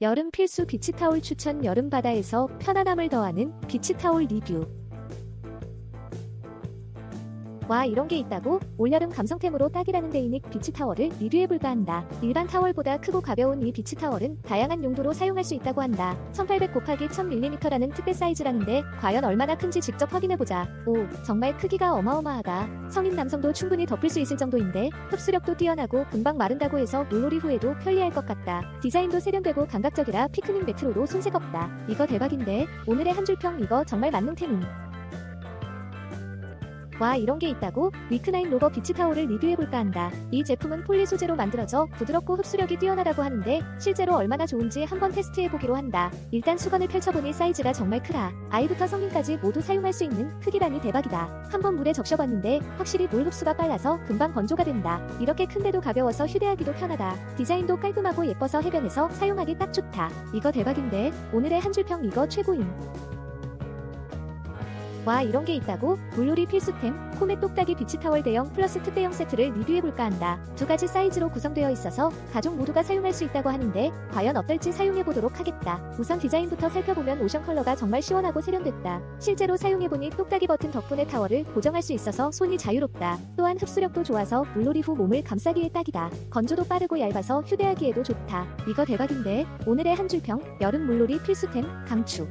여름 필수 비치타올 추천 여름 바다에서 편안함을 더하는 비치타올 리뷰. 와 이런 게 있다고? 올여름 감성템으로 딱이라는 데이닉 비치 타월을 리뷰해볼까 한다. 일반 타월보다 크고 가벼운 이 비치 타월은 다양한 용도로 사용할 수 있다고 한다. 1800 곱하기 1000mm라는 특배 사이즈라는데 과연 얼마나 큰지 직접 확인해보자. 오, 정말 크기가 어마어마하다. 성인 남성도 충분히 덮을 수 있을 정도인데 흡수력도 뛰어나고 금방 마른다고 해서 물놀이 후에도 편리할 것 같다. 디자인도 세련되고 감각적이라 피크닉 매트로도 손색 없다. 이거 대박인데 오늘의 한 줄 평 이거 정말 만능템임. 와 이런 게 있다고? 위크나인 로버 비치 타올을 리뷰해볼까 한다. 이 제품은 폴리 소재로 만들어져 부드럽고 흡수력이 뛰어나다고 하는데 실제로 얼마나 좋은지 한번 테스트해보기로 한다. 일단 수건을 펼쳐보니 사이즈가 정말 크다. 아이부터 성인까지 모두 사용할 수 있는 크기라니 대박이다. 한번 물에 적셔봤는데 확실히 물 흡수가 빨라서 금방 건조가 된다. 이렇게 큰데도 가벼워서 휴대하기도 편하다. 디자인도 깔끔하고 예뻐서 해변에서 사용하기 딱 좋다. 이거 대박인데 오늘의 한 줄 평 이거 최고임. 와 이런 게 있다고? 물놀이 필수템 코메 똑딱이 비치 타월 대형 플러스 특대형 세트를 리뷰해볼까 한다. 두 가지 사이즈로 구성되어 있어서 가족 모두가 사용할 수 있다고 하는데 과연 어떨지 사용해보도록 하겠다. 우선 디자인부터 살펴보면 오션 컬러가 정말 시원하고 세련됐다. 실제로 사용해보니 똑딱이 버튼 덕분에 타월을 고정할 수 있어서 손이 자유롭다. 또한 흡수력도 좋아서 물놀이 후 몸을 감싸기에 딱이다. 건조도 빠르고 얇아서 휴대하기에도 좋다. 이거 대박인데 오늘의 한 줄평 여름 물놀이 필수템 강추.